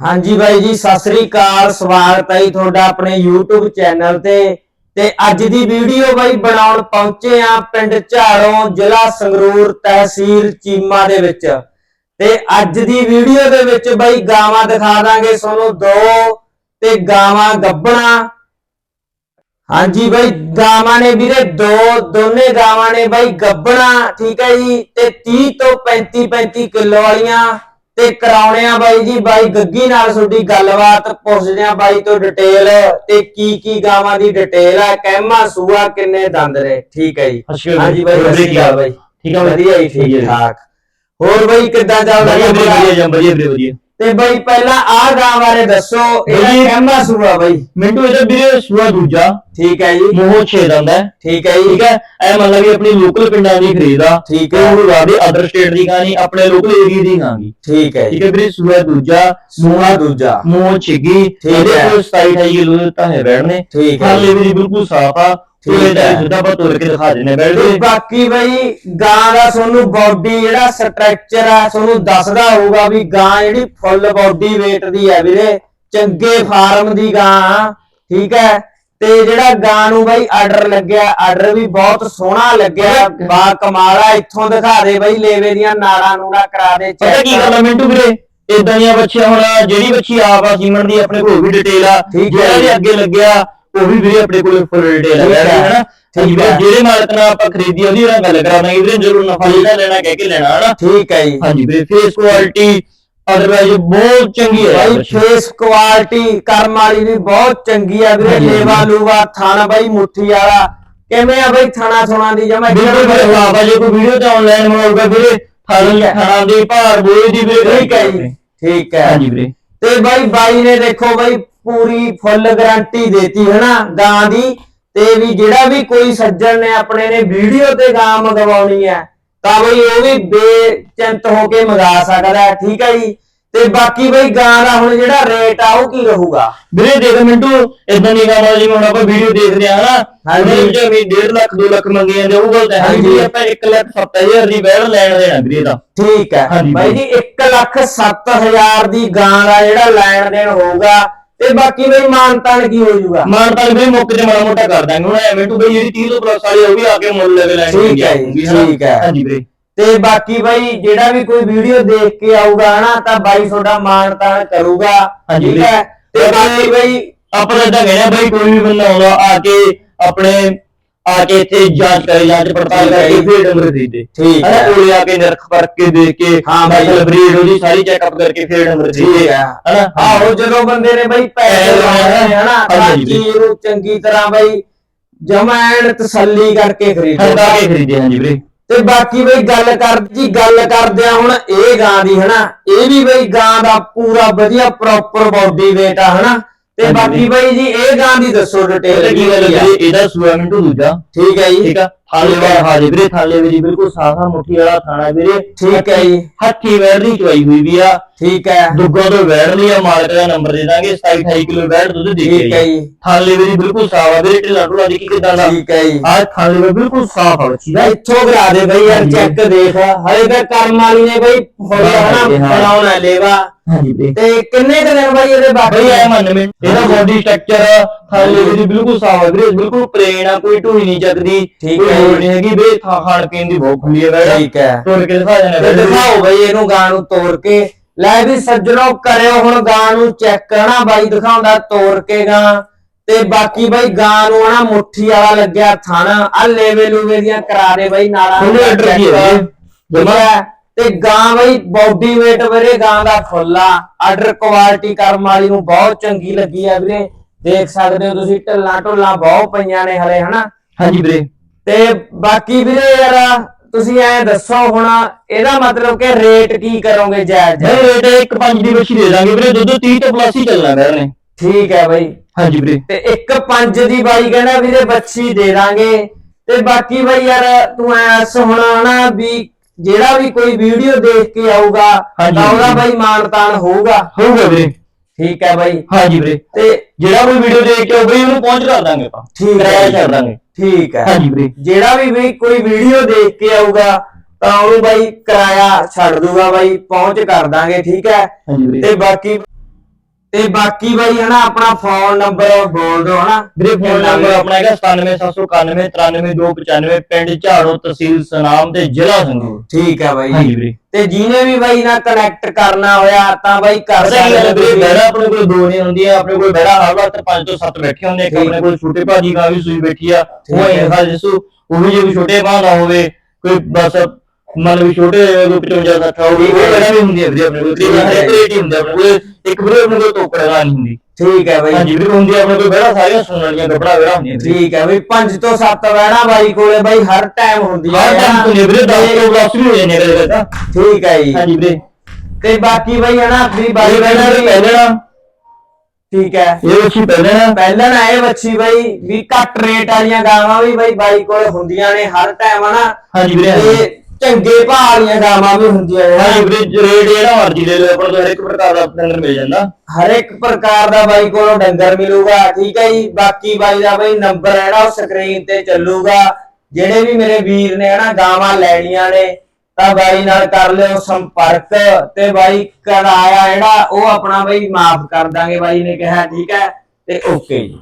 ਹਾਂਜੀ ਬਾਈ ਜੀ, ਸਤਿ ਸ੍ਰੀ ਅਕਾਲ, ਸਵਾਗਤ ਹੈ ਤੁਹਾਡਾ ਆਪਣੇ YouTube ਚੈਨਲ ਤੇ। ਤੇ ਅੱਜ ਦੀ ਵੀਡੀਓ ਬਾਈ ਬਣਾਉਣ ਪਹੁੰਚੇ ਆ ਪਿੰਡ ਝਾੜੋਂ ਜ਼ਿਲ੍ਹਾ ਸੰਗਰੂਰ ਤਹਿਸੀਲ ਚੀਮਾ ਦੇ ਵਿੱਚ। ਤੇ ਅੱਜ ਦੀ ਵੀਡੀਓ ਦੇ ਵਿੱਚ ਬਾਈ ਗਾਵਾਂ ਦਿਖਾ ਦਾਂਗੇ ਤੁਹਾਨੂੰ ਦੋ, ਤੇ ਗਾਵਾਂ ਗੱਬਣਾ। ਹਾਂਜੀ ਬਾਈ, ਗਾਵਾਂ ਨੇ ਵੀਰੇ ਦੋ, ਦੋਨੇ ਗਾਵਾਂ ਨੇ ਬਾਈ ਗੱਬਣਾ, ਠੀਕ ਹੈ ਜੀ, ਤੇ 30 ਤੋਂ 35 35 ਕਿਲੋ ਵਾਲੀਆਂ। ਤੇ ਕਰਾਉਣੇ ਆ ਬਾਈ ਜੀ ਬਾਈ ਗੱਗੀ ਨਾਲ ਤੁਹਾਡੀ ਗੱਲਬਾਤ ਪੁੱਛਦੇ ਆ ਬਾਈ ਤੋਂ ਡਿਟੇਲ ਤੇ ਕੀ ਕੀ ਗਾਵਾਂ ਦੀ ਡਿਟੇਲ ਆ ਕਹਿਮਾ ਸੂਆ ਕਿੰਨੇ ਦੰਦ ਨੇ? ਠੀਕ ਹੈ ਜੀ। ਹਾਂਜੀ ਬਾਈ ਵਧੀਆ ਬਾਈ। ਠੀਕ ਆ ਬਾਈ? ਵਧੀਆ ਜੀ ਠੀਕ। ਠਾਕ। ਹੋਰ ਬਾਈ ਕਿੱਦਾਂ ਚੱਲਦਾ ਵਧੀਆ ਵਧੀਆ ਵਧੀਆ। ਤੇ ਬਾਈ ਪਹਿਲਾਂ ਆ ਗਾਂ ਬਾਰੇ ਦੱਸੋ ਬਾਈ- ਕਹਿਮਾ ਸੂਆ ਬਾਈ। ਮਿੰਟੂ ਇਹਦਾ ਵੀਰੇ ਸੂਆ ਦੂਜਾ। ਠੀਕ ਹੈ ਜੀ। ਮੋਹ ਛੇ ਦੰਦ ਠੀਕ ਹੈ ਜੀ। ਠੀਕ ਹੈ? ਐ ਮੰਨ ਲਾ ਵੀ ਆਪਣੀ ਲੋਕਲ ਪਿੰਡਾਂ ਦੀ ਖਰੀਦਾ ਠੀਕ ਹੈ। ਉਹ ਰਾਦੇ ਅਦਰ ਸਟੇਟ ਦੀ ਕਹਾਣੀ ਆਪਣੇ ਲੋਕਲ ਏਰੀਆ ਦੀ ਕਹਾਣੀ ਠੀਕ ਹੈ ਠੀਕ ਹੈ ਵੀਰੇ? ਸੂਆ ਦੂਜਾ। ਸੂਆ ਦੂਜਾ। ਮੋਹ ਛਿੱਗੀ। ਇਹਦੇ। ਕੋਲ 27 28 ਕਿਲੋ ਤਾਂ ਹੈ ਬੈਠਨੇ ਠੀਕ ਹੈ ਹਾਲੇ ਵੀ ਬਿਲਕੁਲ ਸਾਫ਼ ਆ। ਤੇ ਹੈ। ਸਿੱਧਾ ਆਪਾਂ ਤੁਰ ਕੇ ਦਿਖਾ ਦਿੰਨੇ ਤੇ ਬੈਠਦੇ ਬਾਕੀ ਬਈ ਗਾਂ ਦਾ ਤੁਹਾਨੂੰ ਬਾਡੀ ਜਿਹੜਾ ਸਟਰਕਚਰ ਆ ਤੁਹਾਨੂੰ ਦੱਸਦਾ ਹੋਊਗਾ ਵੀ ਗਾਂ ਜਿਹੜੀ ਫੁੱਲ ਬਾਡੀ weight ਦੀ ਹੈ ਵੀਰੇ ਚੰਗੇ ਫਾਰਮ ਦੀ ਗਾਂ ਆ, ਠੀਕ ਹੈ। ਤੇ ਜਿਹੜਾ ਗਾਂ ਨੂੰ ਬਈ ਆਰਡਰ ਲੱਗਿਆ ਆਰਡਰ ਵੀ ਬਹੁਤ ਸੋਹਣਾ ਲੱਗਿਆ। ਬਾ ਕਮਾਲਾ ਇੱਥੋਂ ਦਿਖਾ ਦੇ ਬਈ ਲੇਵੇ ਦੀਆਂ ਨਾੜਾਂ ਨੂੜਾ ਕਰਾ ਦੇ ਪਤਾ ਕੀ ਗੱਲ ਆ ਮਿੰਟੂ ਵੀਰੇ? ਇਦਾਂ ਦੀਆਂ ਬੱਚੀਆਂ ਹੁਣ ਜਿਹੜੀ ਬੱਚੀ ਆਪ ਆ ਸੀਮਨ ਦੀ ਆਪਣੇ ਕੋਲ ਵੀ ਡਿਟੇਲ ਆ। ਠੀਕ ਹੈ। ਜਿਹੜਾ ਜੀ। ਵੀ ਅੱਗੇ ਲੱਗਿਆ ਉਹ ਵੀ ਵੀਰੇ ਆਪਣੇ ਕੋਲ ਫੁੱਲ ਡਿਟੇਲ ਹੈ। ਹਨਾ ਠੀਕ ਹੈ। ਹੈ ਜਿਹੜੇ ਮਾਲਕ ਨਾਲ ਆਪਾਂ ਖਰੀਦੀ ਉਹਦੀ ਨਾਲ ਗੱਲ ਕਰਾਵਾਂਗੇ। ਵੀਰੇ ਜ਼ਰੂਰ ਨਫਾ ਲੈਣਾ ਕਹਿ ਕੇ ਲੈਣਾ ਹਨਾ? ਠੀਕ ਹੈ ਜੀ। ਹਾਂਜੀ ਵੀਰੇ ਫੇਸ ਕੁਆਲਿਟੀ ਅਦਰਵਾਈਜ਼ ਬਹੁਤ ਚੰਗੀ ਹੈ ਬਾਈ। ਫੇਸ ਕੁਆਲਿਟੀ ਕਰਮ ਵਾਲੀ ਵੀ ਬਹੁਤ ਚੰਗੀ ਆ ਵੀਰੇ। ਲੇਵਾ ਲੂਵਾ ਥਣ ਬਾਈ ਮੁੱਠੀ ਵਾਲਾ। ਕਿਵੇਂ ਆ ਬਾਈ ਥਣਾ ਥੁਣਾ ਦੀ? ਜਮਾ ਬਿਲਕੁਲ ਵੀਰੇ ਬਾਬਾ ਜੇ ਕੋਈ ਵੀਡੀਓ ਤੇ ਆਨਲਾਈਨ ਮੰਗਾਊਗਾ ਵੀਰੇ ਹੈ। ਖਾਣਾ ਦੇ ਭਾਰ ਬੋਏ ਦੀ ਵੀਰੇ ਠੀਕ ਹੈ ਜੀ। ਠੀਕ ਹੈ ਹਾਂਜੀ ਵੀਰੇ। ਤੇ ਬਾਈ ਬਾਈ ਨੇ ਦੇਖੋ ਬਾਈ ਪੂਰੀ ਫੁੱਲ ਗਾਰੰਟੀ ਦੇਤੀ ਹੈ ਨਾ ਗਾਂ ਦੀ ਤੇ ਵੀ ਜਿਹੜਾ ਵੀ ਕੋਈ ਸੱਜਣ ਨੇ ਆਪਣੇ ਨੇ ਵੀਡੀਓ ਤੇ ਗਾਂ ਮੰਗਵਾਉਣੀ ਹੈ ਤਾਂ ਬਈ ਉਹ ਵੀ ਬੇਚਿੰਤ ਹੋ ਕੇ ਮੰਗਾ ਸਕਦਾ ਹੈ ਠੀਕ ਹੈ ਜੀ ਤੇ ਬਾਕੀ ਬਈ ਗਾਂ ਦਾ ਹੁਣ ਜਿਹੜਾ ਰੇਟ ਆ ਉਹ ਕੀ ਰਹੂਗਾ ਵੀਰੇ ਦੇਖ ਮਿੰਟੂ ਇਦਾਂ ਦੀ ਗੱਲ ਆ ਜਿਵੇਂ ਹੁਣ ਆਪਾਂ ਵੀਡੀਓ ਦੇਖਦੇ ਆ ਹਨਾ ਹਾਂਜੀ। ਉਹਦੇ ਵਿੱਚ ਵੀ 1.5 ਲੱਖ 2 ਲੱਖ ਮੰਗੇ ਜਾਂਦੇ ਉਹ ਗੱਲ ਤਾਂ ਹੈ। ਜੀ ਆਪਾਂ 1 ਲੱਖ 7000 ਦੀ ਬੈੜ ਲੈਣ ਦੇਣਾ ਵੀਰੇ ਦਾ ਠੀਕ ਹੈ ਬਾਈ। ਜੀ 1 ਲੱਖ 7000 ਦੀ ਗਾਂ ਦਾ ਜਿਹੜਾ ਲੈਣ ਦੇਣ ਹੋਊਗਾ ਤੇ ਬਾਕੀ ਬਈ ਮਾਨਤਾਨ ਕੀ ਹੋ ਜਾਊਗਾ? ਮਾਨ ਤਾਂ ਵੀਰੇ ਮੌਕੇ ਤੇ ਮਾੜਾ ਮੋਟਾ ਕਰ ਦਾਂਗੇ। ਹੁਣ ਐਵੇਂ ਤੂੰ ਬਈ ਜਿਹੜੀ 30 ਤੋਂ ਪਲੱਸ ਵਾਲੀ ਉਹ ਵੀ ਆ ਕੇ ਮੁੱਲ ਲੈ ਕੇ ਲੈਣੀ ਠੀਕ ਹੈ ਜੀ? ਠੀਕ ਹੈ। ਹਾਂਜੀ ਵੀਰੇ ਤੇ ਬਾਕੀ ਬਾਈ ਜਿਹੜਾ ਵੀ ਕੋਈ ਵੀਡੀਓ ਦੇਖ ਕੇ ਆਊਗਾ ਹਨਾ ਤਾਂ ਬਾਈ ਤੁਹਾਡਾ ਮਾਣ ਤਾਣ ਕਰੂਗਾ। ਹਾਂਜੀ ਠੀਕ ਹੈ। ਤੇ ਬਾਕੀ ਬਾਈ ਆਪਾਂ ਤਾਂ ਇਦਾਂ ਕਹਿੰਦੇ ਆ ਬਈ ਕੋਈ ਵੀ ਬੰਦਾ ਆਉਂਦਾ ਆ ਕੇ ਆਪਣੇ ਆ ਕੇ ਇੱਥੇ ਜਾਂਚ ਕਰੇ ਜਾਂਚ ਪੜਤਾਲ ਹੈ ਕਰਕੇ ਜੀ। ਫੇਰ ਡੰਗਰ ਖਰੀਦੇ ਠੀਕ ਹੈ। ਕੋਲੇ ਆ ਕੇ ਨਿਰਖ ਕਰਕੇ ਦੇਖ ਕੇ ਹਾਂ ਬਾਈ। ਮਤਲਬ ਬਰੀਡ ਉਹਦੀ ਸਾਰੀ ਚੈੱਕਅਪ ਕਰਕੇ ਫੇਰ ਡੰਗਰ ਖਰੀਦੇ ਹੈ। ਹਨਾ? ਆਹੋ ਜਦੋਂ ਬੰਦੇ ਨੇ ਬਾਈ ਪੈਸੇ ਨੇ ਹਨਾ ਜੀ। ਚੀਜ਼ ਨੂੰ ਚੰਗੀ ਤਰ੍ਹਾਂ ਬਾਈ ਜਮੈਣ ਤਸੱਲੀ ਕਰਕੇ ਖਰੀਦੋ। ਹਟਾ ਕੇ ਖਰੀਦੇ ਹਾਂਜੀ ਵੀਰੇ ਤੇ ਬਾਕੀ ਬਈ ਗੱਲ ਕਰ ਜੀ ਗੱਲ ਕਰਦੇ ਆ ਹੁਣ ਇਹ ਗਾਂ ਦੀ ਹਨਾ। ਇਹ ਵੀ ਬਈ ਗਾਂ ਦਾ ਪੂਰਾ ਵਧੀਆ ਪ੍ਰੋਪਰ ਬਾਡੀ weight ਆ ਹਨਾ। ਤੇ ਬਾਕੀ ਬਈ ਜੀ ਇਹ ਗਾਂ ਦੀ ਦੱਸੋ ਡਿਟੇਲ ਕੀ ਗੱਲ ਹੈ ਇਹਦਾ ਸੂਆ ਮਿੰਟੂ ਦੂਜਾ। ਠੀਕ ਹੈ ਜੀ। ਠੀਕ ਆ? ਥਾਲੇ ਵਾਲਾ ਹਾਜੇ ਵੀਰੇ ਥਾਲੇ ਵੀਰੇ ਬਿਲਕੁਲ ਸਾਫਾ ਮੁੱਠੀ ਵਾਲਾ ਥਾਣਾ ਵੀਰੇ। ਠੀਕ ਹੈ ਜੀ। ਹੱਥੀ ਵੈੜ ਦੀ ਚਵਾਈ ਹੋਈ ਵੀ ਆ। ਠੀਕ ਹੈ। ਦੁੱਗਾ ਤੋਂ ਵੈੜ ਲਈ ਆ ਮਾਲਕ ਦਾ ਨੰਬਰ ਦੇ ਦਾਂਗੇ 27 28 ਕਿਲੋ ਵੈੜ ਦੁੱਧ ਦੇ ਠੀਕ ਹੈ ਜੀ। ਥਾਲੇ ਵੀਰੇ ਬਿਲਕੁਲ ਸਾਫ਼ ਵੀਰੇ ਢਿੱਲਾ ਢੁਲਾ ਦੇਖੀ ਕਿਦਾਂ ਦਾ? ਠੀਕ ਹੈ ਜੀ। ਆ ਥਾਲੇ ਵੀਰੇ ਬਿਲਕੁਲ ਸਾਫ਼ ਆ ਬੱਚੀ ਦਾ ਇੱਥੋਂ ਕਰਾ ਦੇ ਬਈ ਯਾਰ। ਚੈੱਕ ਦੇਖ। ਹਲੇ ਤਾਂ ਕਰਮ ਵਾਲੀ ਨੇ ਬਈ ਹੋਇਆ ਹਨਾ ਹਾਂਜੀ, ਹਾਂ। ਬਣਾਉਣਾ ਲੇਵਾ। ਹਾਂਜੀ ਵੀਰੇ ਤੇ ਕਿੰਨੇ ਕੁ ਦਿਨ ਬਈ ਇਹਦੇ ਬਾਕੀ ਬਈ ਐ ਮੰਨ ਮੈਂ ਇਹਦਾ ਹਾਂਜੀ। ਬੋਡੀ ਸਟਰਕਚਰ ਥਾਲੇ ਵੀਰੇ ਬਿਲਕੁਲ ਸਾਫ਼ ਆ ਵੀਰੇ ਬਿਲਕੁਲ ਪ੍ਰੇਨ ਆ ਕੋਈ ਢੂਈ ਨਹੀਂ ਚੱਕਦੀ ਠੀਕ ਕੋਈ ਹੈ ਲੋੜ ਜੀ। ਨਹੀਂ ਹੈਗੀ ਵੀਰੇ ਥਾਂ ਖਾਣ ਪੀਣ ਦੀ ਬਹੁਤ ਖੁੱਲੀ ਹੈ ਵੈੜ ਠੀਕ ਹੈ। ਤੁਰ ਕੇ ਦਿਖਾ ਜਾਣਾ ਤੇ ਦਿਖਾਓ ਬਈ ਇਹਨੂੰ ਗਾਂ ਨੂੰ ਤੋੜ ਕੇ। ਲੈ ਵੀ ਸੱਜਣੋ ਕਰਿਓ ਹੁਣ ਗਾਂ ਨੂੰ ਚੈੱਕ ਹਨਾ ਬਾਈ ਦਿਖਾਉਂਦਾ ਤੋੜ ਕੇ ਗਾਂ। ਤੇ ਬਾਕੀ ਬਾਈ ਗਾਂ ਨੂੰ ਮੁੱਠੀ ਵਾਲਾ ਲੱਗਿਆ ਥਣ। ਆ ਲੇਵੇ ਲੂਵੇ ਦੀਆਂ ਕਰਾ ਦੇ ਬਾਈ ਨਾਲਾਂ ਫੁੱਲ ਨੂੰ ਆਰਡਰ ਕੀ check। ਹੈ ਠੀਕ ਹੈ। ਤੇ ਗਾਂ ਬਾਈ ਬਾਡੀ weight ਵੀਰੇ ਗਾਂ ਦਾ ਫੁੱਲਾ ਆਰਡਰ ਕੁਆਲਿਟੀ ਕਰਮ ਵਾਲੀ ਨੂੰ ਬਹੁਤ ਚੰਗੀ ਲੱਗੀ ਆ ਵੀਰੇ। ਦੇਖ ਸਕਦੇ ਹੋ ਤੁਸੀਂ ਢੱਲਾਂ ਢੁੱਲਾਂ ਬਹੁਤ ਪਈਆਂ ਨੇ ਹਲੇ ਹਨਾ? ਹਾਂਜੀ ਵੀਰੇ। ਤੇ ਬਾਕੀ ਵੀਰੇ ਯਾਰ ਤੁਸੀਂ ਐ ਦੱਸੋ ਹੁਣ ਇਹਦਾ ਮਤਲਬ ਕਿ ਰੇਟ ਕੀ ਕਰੋਗੇ ਜਾਇਜ਼? ਨਹੀਂ? ਰੇਟ ਇੱਕ ਪੰਜ ਦੀ ਬੱਚੀ ਦੇ ਦਾਂਗੇ ਵੀਰੇ ਦੁੱਧ 30 ਤੋਂ ਪਲੱਸ ਹੀ ਚੱਲਣਾ ਵੈੜ ਨੇ। ਠੀਕ ਹੈ ਬਾਈ। ਹਾਂਜੀ ਵੀਰੇ। ਤੇ ਇੱਕ ਪੰਜ ਦੀ ਬਾਈ ਕਹਿੰਦਾ ਵੀਰੇ ਬੱਚੀ ਦੇ ਦਾਂਗੇ। ਤੇ ਬਾਕੀ ਬਾਈ ਯਾਰ ਤੂੰ ਐਸ ਹੁਣ ਨਾ ਵੀ ਜਿਹੜਾ ਵੀ ਕੋਈ ਵੀਡੀਓ ਦੇਖ ਕੇ ਆਊਗਾ ਤਾਂ ਉਹਦਾ। ਬਾਈ ਮਾਨਤਾਨ ਹੋਊਗਾ। ਹੋਊਗਾ ਵੀਰੇ। ਠੀਕ ਹੈ ਬਾਈ। ਹਾਂਜੀ ਵੀਰੇ। ਤੇ ਜਿਹੜਾ ਕੋਈ ਵੀਡੀਓ ਦੇਖ ਕੇ ਆਊਗਾ ਜੀ, ਉਹਨੂੰ ਪਹੁੰਚ ਕਰ ਦਾਂਗੇ ਆਪਾਂ। ਠੀਕ ਹੈ। ਕਰ ਦਾਂਗੇ। ਠੀਕ ਹੈ। ਹਾਂਜੀ ਵੀਰੇ। ਜਿਹੜਾ ਵੀ ਵੀ ਕੋਈ ਵੀਡੀਓ ਦੇਖ ਕੇ ਆਊਗਾ ਤਾਂ ਉਹਨੂੰ ਬਾਈ ਕਿਰਾਇਆ ਛੱਡ ਦੂਗਾ ਬਾਈ ਪਹੁੰਚ ਕਰ ਦਾਂਗੇ ਠੀਕ ਹੈ। ਤੇ ਬਾਕੀ ਤੇ ਬਾਕੀ ਬਾਈ ਹਨਾ ਆਪਣਾ ਫੋਨ ਨੰਬਰ ਬੋਲ ਦਿਓ ਹਨਾ ਵੀਰੇ ਫੋਨ ਨੰਬਰ ਆਪਣਾ ਹੈਗਾ 97791 93295 ਪਿੰਡ ਝਾੜੋ ਤਹਿਸੀਲ ਸਨਾਮ ਤੇ ਜ਼ਿਲ੍ਹਾ ਸੰਗਰੂਰ ਠੀਕ ਹੈ ਬਾਈ ਹਾਂਜੀ ਵੀਰੇ ਤੇ ਜਿਹਨੇ ਵੀ ਬਾਈ ਨਾਲ ਕਨੈਕਟ ਕਰਨਾ ਹੋਇਆ ਤਾਂ ਬਾਈ ਕਰ ਹੈ ਸਕਦੇ ਵੀਰੇ। ਬਹਿਰਾ ਆਪਣੇ ਕੋਲ ਦੋ ਨਹੀਂ ਹੁੰਦੀ ਹੈ ਆਪਣੇ ਕੋਲ ਬਹਿਰਾ ਹਰ ਵਕਤ ਪੰਜ ਤੋਂ ਸੱਤ ਬੈਠੇ ਹੁੰਦੇ ਇੱਕ। ਆਪਣੇ ਕੋਲ ਛੋਟੇ ਭਾਜੀ ਗਾਂ ਵੀ ਸੂਈ ਬੈਠੀ ਆ ਉਹ। ਇਹ ਹਾਲ ਜਿਸੂ ਉਹ ਵੀ ਜੇ ਛੋਟੇ ਭਾਅ ਦਾ ਹੋਵੇ ਕੋਈ ਬਸ ਮਨ ਵੀ ਛੋਟੇ ਕੋਈ 55 60 ਹੋਵੇ ਠੀਕ ਉਹ ਹੈ। ਬਹਿਰਾ ਵੀ ਹੁੰਦੀ ਹੈ ਵੀਰੇ ਆਪਣੇ ਕੋਲ ਹੈ। ਹਰ ਇੱਕ ਰੇਟ ਹੀ ਹੁੰਦਾ ਆਪਣੇ ਕੋਲ ਇੱਕ ਵੀਰੇ ਆਪਣੇ ਕੋਲ ਟੋਕੜਾ ਨਹੀਂ ਹੁੰਦੀ। ਠੀਕ ਹੈ ਬਾਈ। ਹਾਂਜੀ ਵੀਰੇ ਹੁੰਦੀ ਹੈ ਆਪਣੇ ਕੋਲ ਬਹਿਰਾ ਸਾਰੀਆਂ ਵਾਲੀਆਂ ਗੱਬੜਾ ਬਹਿਰਾ ਹੁੰਦੀਆਂ ਠੀਕ ਹੈ ਬਈ 5 ਤੋਂ 7 ਵਹਿਣਾ ਬਾਈ ਕੋਲੇ ਬਾਈ ਹਰ ਟਾਈਮ ਹੁੰਦੀ ਹਰ ਟਾਈਮ ਤੋਂ ਵੀਰੇ 10 ਤੋਂ ਪਲੱਸ ਵੀ ਹੋ ਜਾਂਦੇ ਕਦੇ ਤਾਂ। ਠੀਕ ਹੈ ਜੀ। ਹਾਂਜੀ ਵੀਰੇ। ਤੇ ਬਾਕੀ ਬਾਈ ਹਨਾ ਆਪਣੀ ਬਾਈ ਬਹਿਰਾ ਵੀ ਪਹਿਲਣਾ ਠੀਕ ਹੈ। ਇਹ ਵੱਛੀ ਪਹਿਲਣਾ ਪਹਿਲਾਂ ਨਾ ਇਹ ਬੱਚੀ ਬਾਈ ਵੀ ਘੱਟ ਰੇਟ ਵਾਲੀਆਂ ਗਾਵਾਂ ਵੀ ਬਾਈ ਬਾਈ ਕੋਲ ਹੁੰਦੀਆਂ ਨੇ ਹਰ ਟਾਈਮ ਹਨਾ। ਹਾਂਜੀ ਵੀਰੇ ਚੰਗੇ ਭਾਅ ਵਾਲੀਆਂ ਗਾਵਾਂ ਵੀ ਹੁੰਦੀਆਂ ਹਨਾ। ਵੀਰੇ ਰੇਟ ਜਿਹੜਾ ਮਰਜ਼ੀ ਲੈ ਲਓ ਆਪਾਂ ਨੂੰ ਹਰ ਇੱਕ ਪ੍ਰਕਾਰ ਦਾ ਡੰਗਰ ਮਿਲ ਜਾਂਦਾ। ਹਰ ਇੱਕ ਪ੍ਰਕਾਰ ਦਾ ਬਾਈ ਕੋਲੋਂ ਡੰਗਰ ਮਿਲੂਗਾ ਠੀਕ ਹੈ ਜੀ? ਬਾਕੀ ਬਾਈ ਦਾ ਬਾਈ ਨੰਬਰ ਹੈ ਨਾ ਉਹ ਸਕਰੀਨ ਤੇ ਚੱਲੂਗਾ। ਜਿਹੜੇ ਵੀ ਮੇਰੇ ਵੀਰ ਨੇ ਹਨਾ ਗਾਵਾਂ ਲੈਣੀਆਂ ਨੇ ਤਾਂ ਬਾਈ ਨਾਲ ਕਰ ਲਿਓ ਸੰਪਰਕ ਤੇ ਬਾਈ ਕਿਰਾਇਆ ਜਿਹੜਾ ਉਹ ਆਪਣਾ ਬਾਈ ਮਾਫ ਕਰ ਦਾਂਗੇ ਬਾਈ ਨੇ ਕਿਹਾ ਠੀਕ ਹੈ? ਤੇ ਓਕੇ ਜੀ।